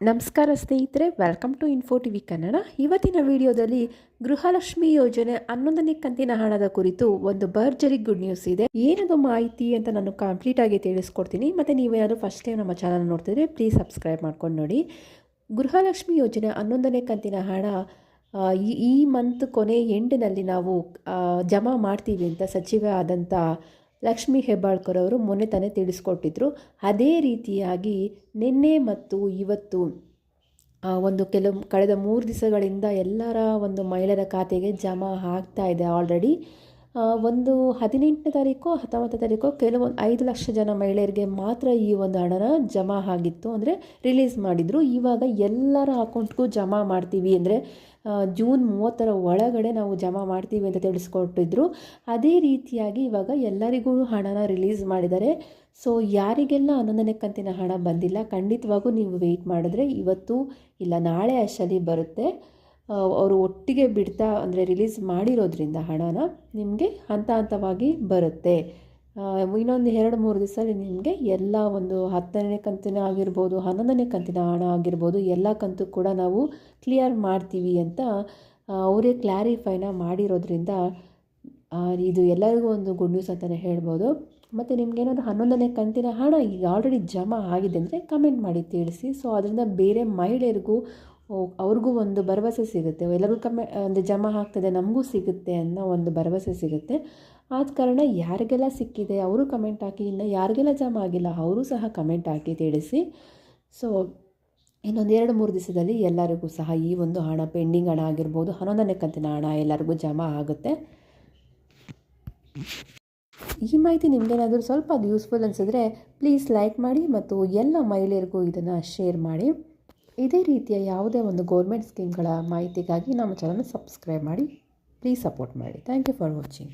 ನಮಸ್ಕಾರ ಸ್ನೇಹಿತರೆ welcome to info TV Kannada ಇವತ್ತಿನ ವಿಡಿಯೋದಲ್ಲಿ ಗೃಹಲಕ್ಷ್ಮಿ ಯೋಜನೆ ಹನ್ನೊಂದನೇ ಕಂತಿನ ಹಣದ ಕುರಿತು ಒಂದು ಭರ್ಜರಿ ಗುಡ್ ನ್ಯೂಸ್ ಇದೆ. ಏನದು ಮಾಹಿತಿ ಅಂತ ನಾನು ಕಂಪ್ಲೀಟ್ ಆಗಿ ತಿಳಿಸ್ಕೊಡ್ತೀನಿ. ಮತ್ತು ನೀವೇನಾದರೂ ಫಸ್ಟ್ ಟೈಮ್ ನಮ್ಮ ಚಾನಲ್ ನೋಡ್ತಿದ್ರೆ ಪ್ಲೀಸ್ ಸಬ್ಸ್ಕ್ರೈಬ್ ಮಾಡ್ಕೊಂಡು ನೋಡಿ. ಗೃಹಲಕ್ಷ್ಮಿ ಯೋಜನೆ ಹನ್ನೊಂದನೇ ಕಂತಿನ ಹಣ ಈ ಮಂತ್ ಕೊನೆ ಎಂಡಿನಲ್ಲಿ ನಾವು ಜಮಾ ಮಾಡ್ತೀವಿ ಅಂತ ಸಚಿವ ಆದಂಥ ಲಕ್ಷ್ಮೀ ಹೆಬ್ಬಾಳ್ಕರ್ ಅವರು ಮೊನ್ನೆ ತಾನೇ ತಿಳಿಸ್ಕೊಟ್ಟಿದ್ರು. ಅದೇ ರೀತಿಯಾಗಿ ನಿನ್ನೆ ಮತ್ತು ಇವತ್ತು ಒಂದು ಕೆಲವು ಕಳೆದ ಮೂರು ದಿವಸಗಳಿಂದ ಎಲ್ಲರ ಒಂದು ಮಹಿಳೆಯರ ಖಾತೆಗೆ ಜಮಾ ಆಗ್ತಾ ಇದೆ ಆಲ್ರೆಡಿ ಒಂದು ಹದಿನೆಂಟನೇ ತಾರೀಕು ಹತ್ತೊಂಬತ್ತನೇ ತಾರೀಕು ಕೆಲವೊಂದು ಐದು ಲಕ್ಷ ಜನ ಮಹಿಳೆಯರಿಗೆ ಮಾತ್ರ ಈ ಒಂದು ಹಣನ ಜಮಾ ಆಗಿತ್ತು. ಅಂದರೆ ರಿಲೀಸ್ ಮಾಡಿದರು. ಇವಾಗ ಎಲ್ಲರ ಅಕೌಂಟ್ಗೂ ಜಮಾ ಮಾಡ್ತೀವಿ ಅಂದರೆ ಜೂನ್ ಮೂವತ್ತರ ಒಳಗಡೆ ನಾವು ಜಮಾ ಮಾಡ್ತೀವಿ ಅಂತ ತಿಳಿಸ್ಕೊಟ್ಟಿದ್ರು. ಅದೇ ರೀತಿಯಾಗಿ ಇವಾಗ ಎಲ್ಲರಿಗೂ ಹಣನ ರಿಲೀಸ್ ಮಾಡಿದ್ದಾರೆ. ಸೊ ಯಾರಿಗೆಲ್ಲ ಹನ್ನೊಂದನೇ ಕಂತಿನ ಹಣ ಬಂದಿಲ್ಲ, ಖಂಡಿತವಾಗೂ ನೀವು ವೆಯ್ಟ್ ಮಾಡಿದ್ರೆ ಇವತ್ತು ಇಲ್ಲ, ನಾಳೆ ಅಷ್ಟಲ್ಲಿ ಬರುತ್ತೆ. ಅವರು ಒಟ್ಟಿಗೆ ಬಿಡ್ತಾ ಅಂದರೆ ರಿಲೀಸ್ ಮಾಡಿರೋದ್ರಿಂದ ಹಣನ ನಿಮಗೆ ಹಂತ ಹಂತವಾಗಿ ಬರುತ್ತೆ. ಇನ್ನೊಂದು ಎರಡು ಮೂರು ದಿವಸದಲ್ಲಿ ನಿಮಗೆ ಎಲ್ಲ ಒಂದು ಹತ್ತನೇ ಕಂತಿನ ಆಗಿರ್ಬೋದು, ಹನ್ನೊಂದನೇ ಕಂತಿನ ಹಣ ಆಗಿರ್ಬೋದು, ಎಲ್ಲ ಕಂತು ಕೂಡ ನಾವು ಕ್ಲಿಯರ್ ಮಾಡ್ತೀವಿ ಅಂತ ಅವರೇ ಕ್ಲಾರಿಫೈನ ಮಾಡಿರೋದ್ರಿಂದ ಇದು ಎಲ್ಲರಿಗೂ ಒಂದು ಗುಡ್ ನ್ಯೂಸ್ ಅಂತಲೇ ಹೇಳ್ಬೋದು. ಮತ್ತು ನಿಮಗೇನಾದ್ರು ಹನ್ನೊಂದನೇ ಕಂತಿನ ಹಣ ಈಗ ಆಲ್ರೆಡಿ ಜಮಾ ಆಗಿದೆ ಅಂದರೆ ಕಮೆಂಟ್ ಮಾಡಿ ತಿಳಿಸಿ. ಸೊ ಅದರಿಂದ ಬೇರೆ ಮಹಿಳೆಯರಿಗೂ ಅವ್ರಿಗೂ ಒಂದು ಭರವಸೆ ಸಿಗುತ್ತೆ. ಎಲ್ಲರಿಗೂ ಕಮ್ಮಿ ಅಂದರೆ ಜಮಾ ಆಗ್ತದೆ, ನಮಗೂ ಸಿಗುತ್ತೆ ಅನ್ನೋ ಒಂದು ಭರವಸೆ ಸಿಗುತ್ತೆ. ಆದ ಕಾರಣ ಯಾರಿಗೆಲ್ಲ ಸಿಕ್ಕಿದೆ, ಅವರು ಕಮೆಂಟ್ ಹಾಕಿ, ಇನ್ನು ಯಾರಿಗೆಲ್ಲ ಜಮಾ ಆಗಿಲ್ಲ, ಅವರು ಸಹ ಕಮೆಂಟ್ ಹಾಕಿ ತಿಳಿಸಿ. ಸೊ ಇನ್ನೊಂದು ಎರಡು, ಮೂರು ದಿವಸದಲ್ಲಿ ಎಲ್ಲರಿಗೂ ಸಹ ಈ ಒಂದು ಹಣ ಪೆಂಡಿಂಗ್ ಹಣ ಆಗಿರ್ಬೋದು, ಹನ್ನೊಂದನೇ ಕಂತಿನ ಹಣ ಎಲ್ಲರಿಗೂ ಜಮಾ ಆಗುತ್ತೆ. ಈ ಮಾಹಿತಿ ನಿಮಗೇನಾದರೂ ಸ್ವಲ್ಪ ಅದು ಯೂಸ್ಫುಲ್ ಅನಿಸಿದ್ರೆ ಪ್ಲೀಸ್ ಲೈಕ್ ಮಾಡಿ ಮತ್ತು ಎಲ್ಲ ಮಹಿಳೆಯರಿಗೂ ಇದನ್ನು ಶೇರ್ ಮಾಡಿ. ಇದೇ ರೀತಿಯ ಯಾವುದೇ ಒಂದು ಗೌರ್ಮೆಂಟ್ ಸ್ಕೀಮ್ಗಳ ಮಾಹಿತಿಗಾಗಿ ನಮ್ಮ ಚಾನಲ್ನ ಸಬ್ಸ್ಕ್ರೈಬ್ ಮಾಡಿ ಪ್ಲೀಸ್ ಸಪೋರ್ಟ್ ಮಾಡಿ. Thank you for watching